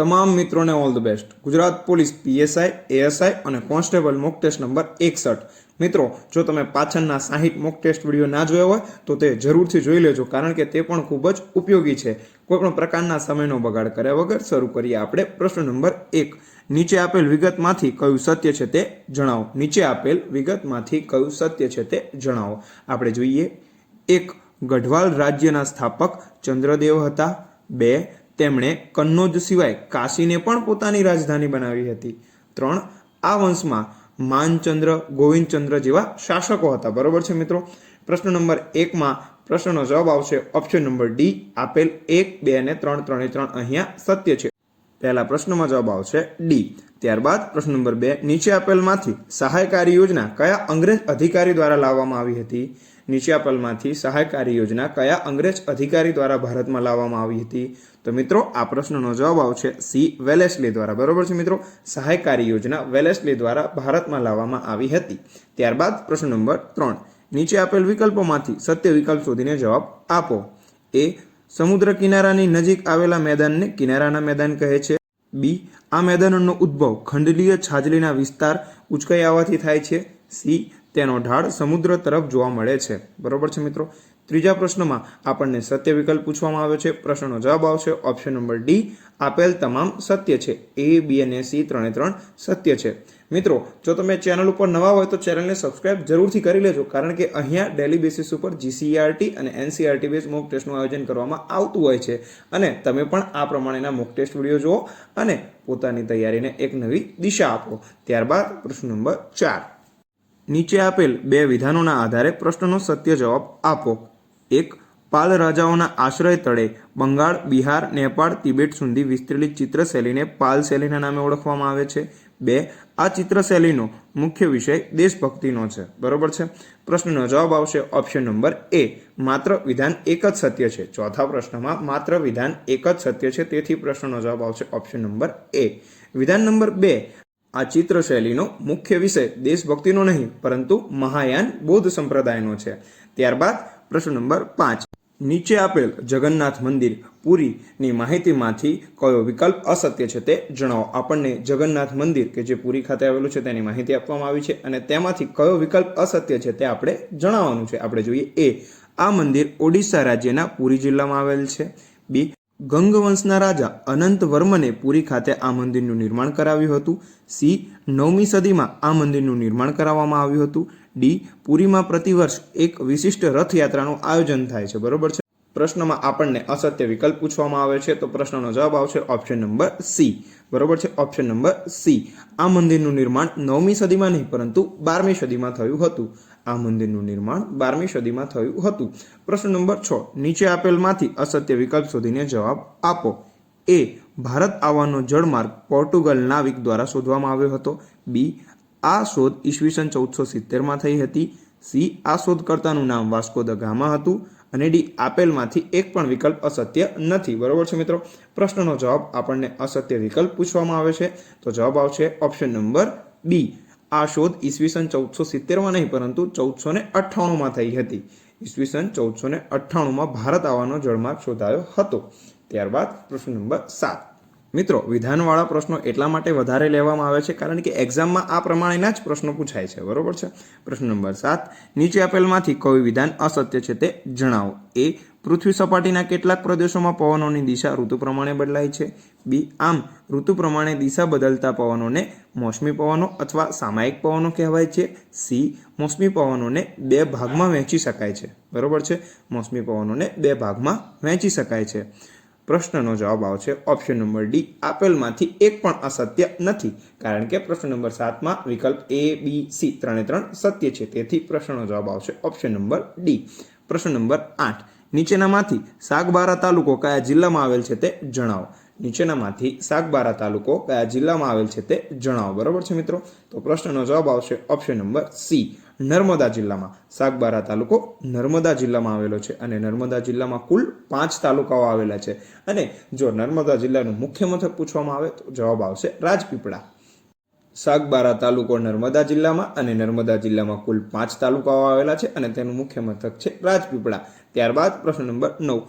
તમામ મિત્રોને all the best. Gujarat police, PSI, ASI અને કોન્સ્ટેબલ મોક ટેસ્ટ નંબર એકસઠ. મિત્રો, જો તમે પાછળના સાહીઠ મોક ટેસ્ટ વીડિયો ના જોયો હોય, તો તે જરૂરથી જોઈ લેજો, કારણ કે તે પણ ખૂબ જ ઉપયોગી છે. કોઈપણ પ્રકારના સમયનો બગાડ કર્યા વગર શરૂ કરીએ આપણે પ્રશ્ન નંબર એક. નીચે આપેલ વિગતમાંથી કયું સત્ય છે તે જણાવો. નીચે આપેલ વિગતમાંથી કયું સત્ય છે તે જણાવો. આપણે જોઈએ. એક, ગઢવાલ રાજ્યના સ્થાપક ચંદ્રદેવ હતા. બે તેમણે કન્નોજ સિવાય કાશીને પણ પોતાની રાજધાની બનાવી હતી. ત્રણ, આ વંશમાં માનચંદ્ર, ગોવિંદચંદ્ર જેવા શાસકો હતા. બરોબર છે મિત્રો? પ્રશ્ન નંબર એકમાં પ્રશ્નનો જવાબ આવશે. ઓપ્શન નંબર ડી આપેલ એક, બે અને ત્રણ ત્રણે ત્રણ અહીંયા સત્ય છે. પહેલા પ્રશ્નમાં જવાબ આવશે ડી ત્યારબાદ પ્રશ્ન નંબર બે, નીચે આપેલમાંથી સહાયકારી યોજના કયા અંગ્રેજ અધિકારી દ્વારા લાવવામાં આવી હતી? નીચે આપેલમાંથી સહાયકારી યોજના કયા અંગ્રેજ અધિકારી દ્વારા ભારતમાં લાવવામાં આવી હતી? તો મિત્રો, આ પ્રશ્નનો જવાબ આવશે સી. વેલેસલી દ્વારા. બરોબર છે મિત્રો? સહાયકારી યોજના વેલેસલી દ્વારા ભારતમાં લાવવામાં આવી હતી. ત્યારબાદ પ્રશ્ન નંબર ત્રણ. નીચે આપેલ વિકલ્પોમાંથી સત્ય વિકલ્પ શોધીને જવાબ આપો. એ. સમુદ્ર કિનારાની નજીક આવેલા મેદાનને કિનારાના મેદાન કહે છે. બી. આ મેદાનનો ઉદ્ભવ ખંડલીય છાજલીના વિસ્તાર ઉચકાઈ આવવાથી થાય છે. સી. તેનો ઢાળ સમુદ્ર તરફ જોવા મળે છે. બરોબર છે મિત્રો? ત્રીજા પ્રશ્નમાં આપણને સત્ય વિકલ્પ પૂછવામાં આવ્યો છે. પ્રશ્નનો જવાબ આવશે ઓપ્શન નંબર ડી, આપેલ તમામ સત્ય છે. એ બી અને સી ત્રણે ત્રણ સત્ય છે. મિત્રો, જો તમે ચેનલ ઉપર નવા હોય તો ચેનલને સબસ્ક્રાઇબ જરૂરથી કરી લેજો, કારણ કે અહીંયા ડેલી બેસિસ ઉપર જીસીઆરટી અને એનસીઆરટી બેઝ મોક ટેસ્ટનું આયોજન કરવામાં આવતું હોય છે. અને તમે પણ આ પ્રમાણેના મોક ટેસ્ટ વીડિયો જુઓ અને પોતાની તૈયારીને એક નવી દિશા આપો. ત્યારબાદ પ્રશ્ન નંબર ચાર. નીચે આપેલ બે વિધાનોના આધારે પ્રશ્નનો સત્ય જવાબ આપો. એક, પાલ રાજાઓના આશ્રય તળે બંગાળ, બિહાર, નેપાળ, તિબેટ સુધી વિસ્તરેલી ચિત્રશૈલીને પાલ શૈલીના નામે ઓળખવામાં આવે છે. બે, આ ચિત્રશૈલીનો મુખ્ય વિષય દેશભક્તિનો છે. બરોબર છે? પ્રશ્નનો જવાબ આવશે ઓપ્શન નંબર એ. માત્ર વિધાન એક જ સત્ય છે. ચોથા પ્રશ્નમાં માત્ર વિધાન એક જ સત્ય છે. તેથી પ્રશ્નનો જવાબ આવશે ઓપ્શન નંબર એ. વિધાન નંબર બે. આ ચિત્રશૈલીનો મુખ્ય વિષય દેશભક્તિનો નહીં, પરંતુ મહાયાન બૌદ્ધ સંપ્રદાયનો છે. ત્યારબાદ પ્રશ્ન નંબર પાંચ. નીચે આપેલ જગન્નાથ મંદિર પુરીની માહિતીમાંથી કયો વિકલ્પ અસત્ય છે તે જણાવો. આપણને જગન્નાથ મંદિર કે જે પુરી ખાતે આવેલું છે તેની માહિતી આપવામાં આવી છે અને તેમાંથી કયો વિકલ્પ અસત્ય છે તે આપણે જણાવવાનું છે. આપણે જોઈએ એ. આ મંદિર ઓડિશા રાજ્યના પુરી જિલ્લામાં આવેલ છે. બી. ગંગવંશના રાજા અનંત વર્મને પુરી ખાતે આ મંદિરનું નિર્માણ કરાવ્યું હતું. સી. નવમી સદીમાં આ મંદિરનું નિર્માણ કરાવવામાં આવ્યું હતું. ડી. પુરીમાં પ્રતિવર્ષ એક વિશિષ્ટ રથયાત્રાનું આયોજન થાય છે. બરોબર છે? પ્રશ્નમાં આપણને અસત્ય વિકલ્પ પૂછવામાં આવે છે. તો પ્રશ્નનો જવાબ આવશે ઓપ્શન નંબર સી. બરોબર છે? Option number C. આ મંદિરનું નિર્માણ નવમી સદીમાં નહીં, પરંતુ બારમી સદીમાં થયું હતું. આ મંદિરનું નિર્માણ બારમી સદીમાં થયું હતું. પ્રશ્ન નંબર છ. નીચે આપેલમાંથી અસત્ય વિકલ્પ શોધીને જવાબ આપો. એ. ભારત આવવાનો જળમાર્ગ પોર્ટુગલ નાવિક દ્વારા શોધવામાં આવ્યો હતો. બી. આ શોધ ઈસવીસન ચૌદસો સિત્તેરમાં થઈ હતી. સી. આ શોધકર્તાનું નામ વાસ્કો દ ગામા હતું અને ડી. આપેલમાંથી એક પણ વિકલ્પ અસત્ય નથી. બરોબર છે મિત્રો? પ્રશ્નનો જવાબ આપણને અસત્ય વિકલ્પ પૂછવામાં આવે છે. તો જવાબ આવશે ઓપ્શન નંબર બી. આ શોધ ઈસવીસન ચૌદસો સિત્તેરમાં નહીં, પરંતુ ચૌદસો ને અઠ્ઠાણુંમાં થઈ હતી. ઈસવીસન ચૌદસો ને અઠ્ઠાણુંમાં ભારત આવવાનો જળમાર્ગ શોધાયો હતો. ત્યારબાદ પ્રશ્ન નંબર સાત. મિત્રો, વિધાનવાળા પ્રશ્નો એટલા માટે વધારે લેવામાં આવે છે કારણ કે એક્ઝામમાં આ પ્રમાણેના જ પ્રશ્નો પૂછાય છે. બરોબર છે? પ્રશ્ન નંબર સાત. નીચે આપેલમાંથી કોઈ વિધાન અસત્ય છે તે જણાવો. એ, પૃથ્વી સપાટીના કેટલાક પ્રદેશોમાં પવનોની દિશા ઋતુ પ્રમાણે બદલાય છે. બી, આમ, ઋતુ પ્રમાણે દિશા બદલતા પવનોને મોસમી પવનો અથવા સામાયિક પવનો કહેવાય છે. સી, મોસમી પવનોને બે ભાગમાં વહેંચી શકાય છે. બરોબર છે? મોસમી પવનોને બે ભાગમાં વહેંચી શકાય છે. પ્રશ્નનો જવાબ આવશે ઓપ્શન નંબર ડી આપેલમાંથી એક પણ અસત્ય નથી, કારણ કે પ્રશ્ન નંબર સાતમાં વિકલ્પ એ બી સી ત્રણે ત્રણ સત્ય છે. તેથી પ્રશ્નનો જવાબ આવશે ઓપ્શન નંબર ડી પ્રશ્ન નંબર આઠ. નીચેનામાંથી સાગબારા તાલુકો કયા જિલ્લામાં આવેલ છે તે જણાવો. નીચેનામાંથી સાગબારા તાલુકો કયા જિલ્લામાં આવેલ છે તે જણાવો. બરોબર છે મિત્રો? તો પ્રશ્નનો જવાબ આવશે ઓપ્શન નંબર સી નર્મદા જિલ્લામાં. સાગબારા તાલુકો નર્મદા જિલ્લામાં આવેલો છે અને નર્મદા જિલ્લામાં કુલ પાંચ તાલુકાઓ આવેલા છે. અને જો નર્મદા જિલ્લાનું મુખ્ય મથક પૂછવામાં આવે તો જવાબ આવશે રાજપીપળા. સાગબારા તાલુકો નર્મદા જિલ્લામાં અને નર્મદા જિલ્લામાં કુલ પાંચ તાલુકાઓ આવેલા છે અને તેનું મુખ્ય મથક છે રાજપીપળા. ત્યારબાદ પ્રશ્ન નંબર નવ.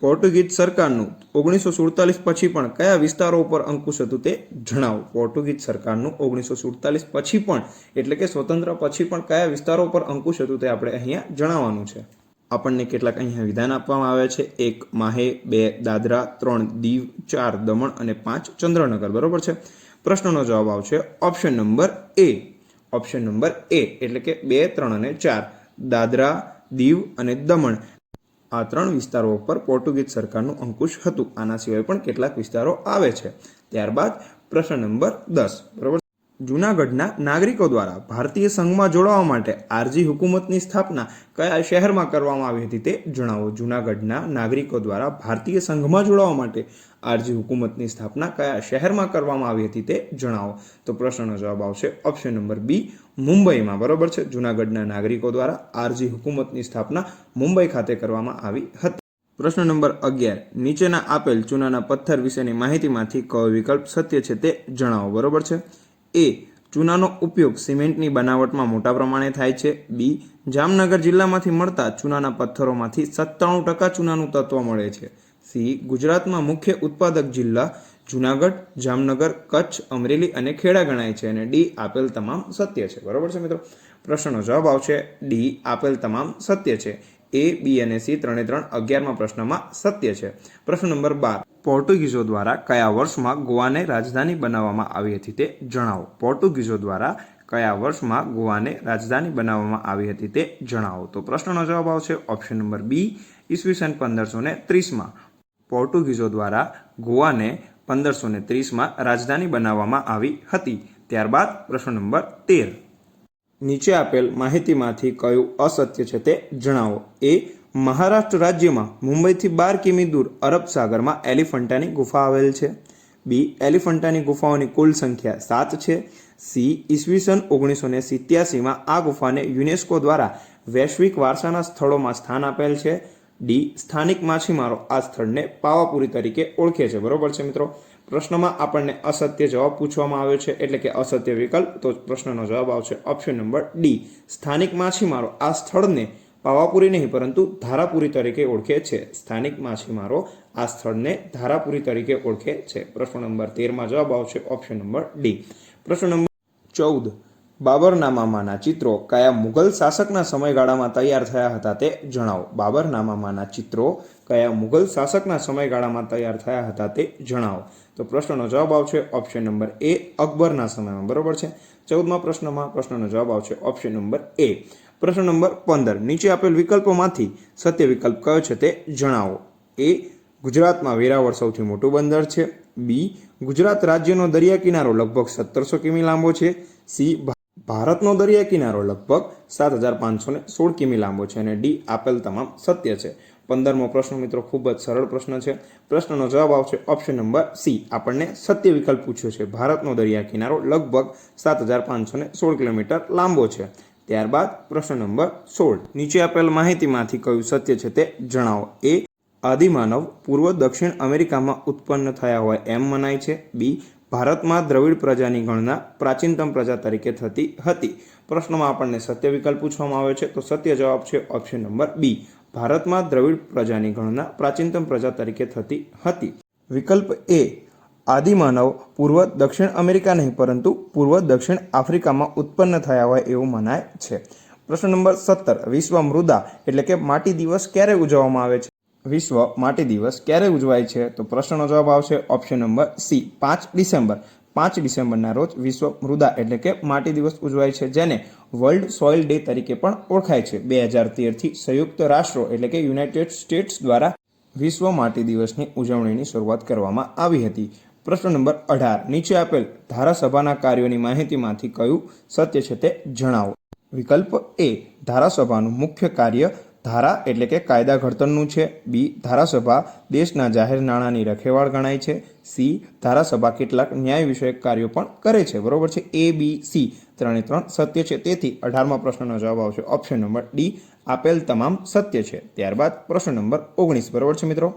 પોર્ટુગીઝ સરકારનું ઓગણીસો સુડતાલીસ પછી પણ કયા વિસ્તારો ઉપર અંકુશ હતું તે જણાવો. પોર્ટુગીઝ સરકારનું ઓગણીસો સુડતાલીસ પછી પણ, એટલે કે સ્વતંત્ર પછી પણ કયા વિસ્તારો ઉપર અંકુશ હતું તે આપણે અહીંયા જણાવવાનું છે. આપણને કેટલાક અહીંયા વિધાન આપવામાં આવ્યા છે. એક, માહે, બે, દાદરા, ત્રણ, દીવ, ચાર, દમણ અને પાંચ, ચંદ્રનગર. બરોબર છે? પ્રશ્નનો જવાબ આવશે option number A. Option number A, એટલે કે બે, ત્રણ અને ચાર. દાદરા, દીવ અને દમણ. આ ત્રણ વિસ્તારો ઉપર પોર્ટુગીઝ સરકારનું અંકુશ હતું. આના સિવાય પણ કેટલાક વિસ્તારો આવે છે. ત્યારબાદ પ્રશ્ન નંબર દસ. બરોબર? જૂનાગઢના નાગરિકો દ્વારા ભારતીય સંઘમાં જોડાવા માટે આરજી હુકુમતની સ્થાપના કયા શહેરમાં કરવામાં આવી હતી તે જણાવો. જૂનાગઢના નાગરિકો દ્વારા ભારતીય સંઘમાં જોડાવા માટે આરજી હુકુમતની સ્થાપના કયા શહેરમાં કરવામાં આવી હતી તે જણાવો. તો પ્રશ્નનો જવાબ આવશે ઓપ્શન નંબર બી, મુંબઈમાં. બરોબર છે? જૂનાગઢના નાગરિકો દ્વારા આરજી હુકુમતની સ્થાપના મુંબઈ ખાતે કરવામાં આવી હતી. પ્રશ્ન નંબર અગિયાર, નીચેના આપેલ ચૂનાના પથ્થર વિશેની માહિતીમાંથી કયો વિકલ્પ સત્ય છે તે જણાવો. બરોબર છે? એ ચૂનાનો ઉપયોગ સિમેન્ટની બનાવટમાં મોટા પ્રમાણે થાય છે. બી, જામનગર જિલ્લામાંથી મળતા ચૂનાના પથ્થરોમાંથી સત્તાણું ટકા ચૂનાનું તત્વ મળે છે. સી, ગુજરાતમાં મુખ્ય ઉત્પાદક જિલ્લા જુનાગઢ, જામનગર, કચ્છ, અમરેલી અને ખેડા ગણાય છે અને ડી, આપેલ તમામ સત્ય છે. બરાબર છે મિત્રો? પ્રશ્નનો જવાબ આવશે ડી, આપેલ તમામ સત્ય છે. એ, બી અને સી ત્રણે ત્રણ અગિયારમાં પ્રશ્નમાં સત્ય છે. પ્રશ્ન નંબર બાર. પોર્ટુગીઝો દ્વારા કયા વર્ષમાં ગોવાને રાજધાની બનાવવામાં આવી હતી તે જણાવો. પોર્ટુગીઝો દ્વારા કયા વર્ષમાં ગોવાને રાજધાની બનાવવામાં આવી હતી તે જણાવો. તો પ્રશ્નનો જવાબ આવશે ઓપ્શન નંબર બી, ઈસવીસન પંદરસો ને ત્રીસમાં. પોર્ટુગીઝો દ્વારા ગોવાને પંદરસો ને ત્રીસમાં રાજધાની બનાવવામાં આવી હતી. ત્યારબાદ પ્રશ્ન નંબર તેર. નીચે આપેલ માહિતીમાંથી કયું અસત્ય છે તે જણાવો. એ મહારાષ્ટ્ર રાજ્યમાં મુંબઈથી બાર કિમી દૂર અરબ સાગરમાં એલિફન્ટાની ગુફા આવેલ છે. બી, એલિફન્ટાની ગુફાઓની કુલ સંખ્યા સાત છે. સી ઈસવીસન ઓગણીસો ને સિત્યાસીમાં આ ગુફાને યુનેસ્કો દ્વારા વૈશ્વિક વારસાના સ્થળોમાં સ્થાન આપેલ છે. ડી, સ્થાનિક માછીમારો આ સ્થળને પાવાપુરી તરીકે ઓળખે છે. બરોબર છે મિત્રો? પ્રશ્નમાં આપણને અસત્ય જવાબ પૂછવામાં આવ્યો છે. એટલે કે અસત્ય વિકલ્પ, તો પ્રશ્નનો જવાબ આવશે ઓપ્શન નંબર ડી સ્થાનિક માછીમારો આ સ્થળને પાવાપુરી નહીં, પરંતુ ધારાપુરી તરીકે ઓળખે છે. સ્થાનિક માછીમારો આ સ્થળને ધારાપુરી તરીકે ઓળખે છે. પ્રશ્ન નંબર તેરમાં જવાબ આવશે ઓપ્શન નંબર ડી. પ્રશ્ન નંબર ચૌદ. બાબરનામામાંના ચિત્રો કયા મુઘલ શાસકના સમયગાળામાં તૈયાર થયા હતા તે જણાવો. બાબરનામામાંના ચિત્રો કયા મુઘલ શાસકના સમયગાળામાં તૈયાર થયા હતા તે જણાવો. તો પ્રશ્નનો જવાબ આવશે ઓપ્શન નંબર એ અકબરના સમયમાં, બરોબર છે? ચૌદમા પ્રશ્નમાં પ્રશ્નનો જવાબ આવશે ઓપ્શન નંબર એ પ્રશ્ન નંબર પંદર. નીચે આપેલ વિકલ્પોમાંથી સત્ય વિકલ્પ કયો છે તે જણાવો. એ ગુજરાતમાં વેરાવળ સૌથી મોટું બંદર છે. બી ગુજરાત રાજ્યનો દરિયા કિનારો લગભગ સત્તરસો કિમી લાંબો છે. સી ભારતનો દરિયા કિનારો લગભગ સાત હજાર પાંચસો સોળ કિમી લાંબો છે. અને ડી આપેલ તમામ સત્ય છે. પંદરમો પ્રશ્ન મિત્રો ખૂબ જ સરળ પ્રશ્ન છે. પ્રશ્નનો જવાબ આવશે ઓપ્શન નંબર સી આપણને સત્ય વિકલ્પ પૂછ્યો છે. ભારતનો દરિયા કિનારો લગભગ સાત હજાર પાંચસો ને સોળ કિલોમીટર લાંબો છે. ત્યારબાદ પ્રશ્ન નંબર સોળ. નીચે આપેલ માહિતીમાંથી કયું સત્ય છે તે જણાવો. એ આદિમાનવ પૂર્વ દક્ષિણ અમેરિકામાં ઉત્પન્ન થયા હોય એમ મનાય છે. બી ભારતમાં દ્રવિડ પ્રજાની ગણના પ્રાચીનતમ પ્રજા તરીકે થતી હતી. પ્રશ્નમાં આપણને સત્ય વિકલ્પ પૂછવામાં આવે છે. તો સત્ય જવાબ છે ઓપ્શન નંબર બી ભારતમાં દ્રવિડ પ્રજાની ગણના પ્રાચીનતમ પ્રજા તરીકે થતી હતી. વિકલ્પ એ આદિમાનવ પૂર્વ દક્ષિણ અમેરિકા નહીં, પરંતુ પૂર્વ દક્ષિણ આફ્રિકામાં ઉત્પન્ન થયા હોય એવું મનાય છે. પ્રશ્ન નંબર સત્તર, વિશ્વ મૃદા એટલે કે માટી દિવસ ક્યારે ઉજવવામાં આવે છે? વિશ્વ માટી દિવસ ક્યારે ઉજવાય છે? તો પ્રશ્નનો જવાબ આવશે ઓપ્શન નંબર સી, પાંચ ડિસેમ્બર. પાંચ ડિસેમ્બરના રોજ વિશ્વ મૃદા એટલે કે માટી દિવસ ઉજવાય છે, જેને વર્લ્ડ સોઇલ ડે તરીકે પણ ઓળખાય છે. બે હજાર તેરથી સંયુક્ત રાષ્ટ્રો એટલે કે યુનાઇટેડ સ્ટેટ્સ દ્વારા વિશ્વ માટી દિવસની ઉજવણીની શરૂઆત કરવામાં આવી હતી. પ્રશ્ન નંબર અઢાર. નીચે આપેલ ધારાસભાના કાર્યોની માહિતીમાંથી કયું સત્ય છે તે જણાવો. વિકલ્પ એ. ધારાસભાનું મુખ્ય કાર્ય ધારા એટલે કે કાયદા ઘડતરનું છે. બી, ધારાસભા દેશના જાહેર નાણાંની રખેવાળ ગણાય છે. સી, ધારાસભા કેટલાક ન્યાય વિષયક કાર્યો પણ કરે છે. બરોબર છે? એ, બી, સી ત્રણે ત્રણ સત્ય છે. તેથી અઢારમા પ્રશ્નનો જવાબ આવશે ઓપ્શન નંબર ડી, આપેલ તમામ સત્ય છે. ત્યારબાદ પ્રશ્ન નંબર ઓગણીસ. બરોબર છે મિત્રો?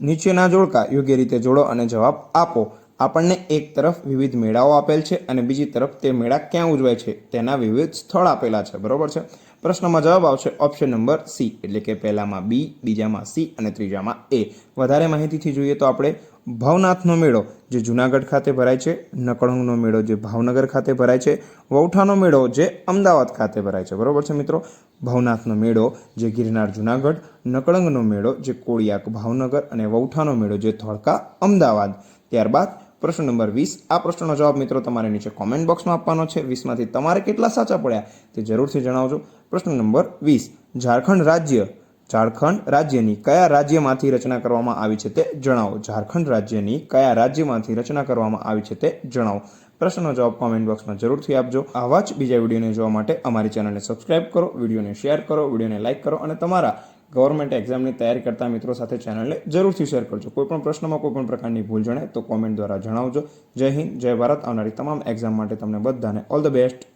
નીચેના જોડકા યોગ્ય રીતે જોડો અને જવાબ આપો. આપણને એક તરફ વિવિધ મેળાઓ આપેલ છે અને બીજી તરફ તે મેળા ક્યાં ઉજવાય છે? તેના વિવિધ સ્થળ આપેલા છે. બરોબર છે? પ્રશ્નમાં જવાબ આવશે ઓપ્શન નંબર સી એટલે કે પહેલામાં બી બીજામાં સી અને ત્રીજામાં એ વધારે માહિતીથી જોઈએ તો આપણે ભવનાથનો મેળો, જે જુનાગઢ ખાતે ભરાય છે, નકળંગનો મેળો, જે ભાવનગર ખાતે ભરાય છે, વૌઠાનો મેળો, જે અમદાવાદ ખાતે ભરાય છે. બરોબર છે મિત્રો? ભવનાથનો મેળો, જે ગિરનાર જુનાગઢ, નકળંગનો મેળો, જે કોળિયાક ભાવનગર અને વૌઠાનો મેળો, જે ધોળકા અમદાવાદ. ત્યારબાદ પ્રશ્ન નંબર વીસ. આ પ્રશ્નનો જવાબ મિત્રો તમારે નીચે કોમેન્ટ બોક્સમાં આપવાનો છે. વીસમાંથી તમારે કેટલા સાચા પડ્યા તે જરૂરથી જણાવજો. પ્રશ્ન નંબર વીસ. ઝારખંડ રાજ્ય, ઝારખંડ રાજ્યની કયા રાજ્યમાંથી રચના કરવામાં આવી છે તે જણાવો. ઝારખંડ રાજ્યની કયા રાજ્યમાંથી રચના કરવામાં આવી છે તે જણાવો. પ્રશ્નનો જવાબ કોમેન્ટ બોક્સમાં જરૂરથી આપજો. આવા જ બીજા વિડીયોને જોવા માટે અમારી ચેનલને સબસ્ક્રાઇબ કરો, વિડીયોને શેર કરો, વિડીયોને લાઇક કરો અને તમારા ગવર્મેન્ટ એક્ઝામની તૈયારી કરતા મિત્રો સાથે ચેનલને જરૂરથી શેર કરજો. કોઈ પણ પ્રશ્નમાં કોઈ પણ પ્રકારની ભૂલ જણાય તો કોમેન્ટ દ્વારા જણાવજો. જય હિન્દ, જય ભારત. આવનારી તમામ એક્ઝામ માટે તમને બધાને ઓલ ધ બેસ્ટ.